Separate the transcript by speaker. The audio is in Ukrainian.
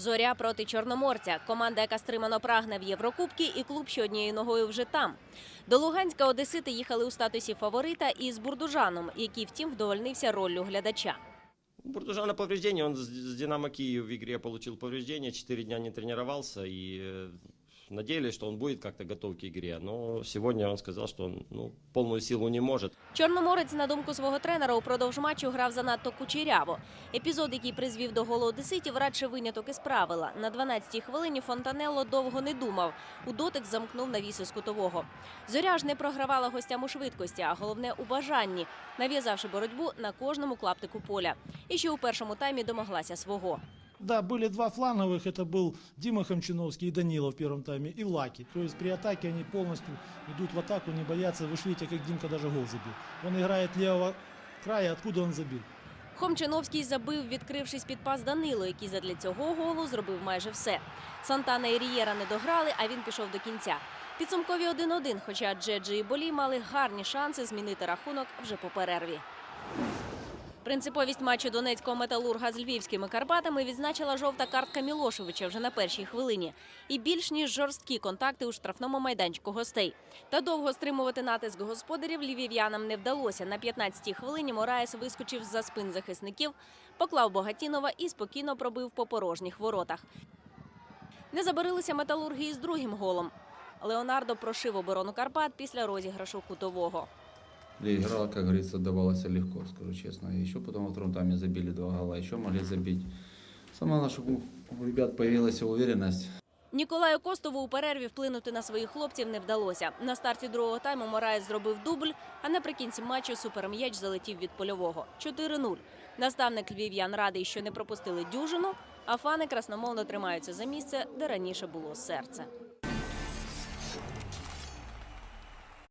Speaker 1: Зоря проти чорноморця. Команда, яка стримано прагне в Єврокубки, і клуб, що однією ногою вже там. До Луганська Одесити їхали у статусі фаворита із Бурдужаном, який, втім, вдовольнився роллю глядача.
Speaker 2: Бурдужана повреждение, он с Динамо Киев в игре получил повреждение, четыре дня не тренировался и э, надеялись, что он будет как-то готов к игре. Но сегодня он сказал, что он ну, полную силу не может.
Speaker 1: Чорноморець, на думку свого тренера, упродовж матчу грав занадто кучеряво. Епізод, який призвів до голу одеситів, радше виняток із правила. На 12-й хвилині Фонтанелло довго не думав. У дотик замкнув навіс із кутового. Зоря ж не програвала гостям у швидкості, а головне у бажанні, нав'язавши боротьбу на кожному клаптику поля. І ще у першому таймі домоглася свого.
Speaker 3: Да, были два фланговых, это был Дима Хомчиновский и Данила в первом тайме, и Лаки. То есть при атаке они полностью идут в атаку, не боятся. Вы ж видите, как Димка даже гол забил. Он играет левого края, откуда он забил.
Speaker 1: Хомчиновський забив, відкрившись під пас Данило, який задля цього голу зробив майже все. Сантана і Рієра не дограли, а він пішов до кінця. Підсумкові 1-1, хоча Джеджі і Болі мали гарні шанси змінити рахунок вже по перерві. Принциповість матчу донецького металурга з львівськими Карпатами відзначила жовта картка Мілошевича вже на першій хвилині. І більш ніж жорсткі контакти у штрафному майданчику гостей. Та довго стримувати натиск господарів львів'янам не вдалося. На 15-й хвилині Мораєс вискочив з-за спин захисників, поклав Богатінова і спокійно пробив по порожніх воротах. Не забарилися металурги із другим голом. Леонардо прошив оборону Карпат після розіграшу кутового.
Speaker 4: Да игра, как говорится, давалась легко, скажу честно. Еще потом во втором тайме забили два гола, еще могли забить. Главное, чтобы у ребят появилась уверенность.
Speaker 1: Ніколаю Костову у перерві вплинути на своїх хлопців не вдалося. На старті другого тайму Мораєс зробив дубль, а наприкінці матчу суперм'яч залетів від польового. 4-0. Наставник львів'ян радий, що не пропустили дюжину, а фани красномовно тримаються за місце, де раніше було серце.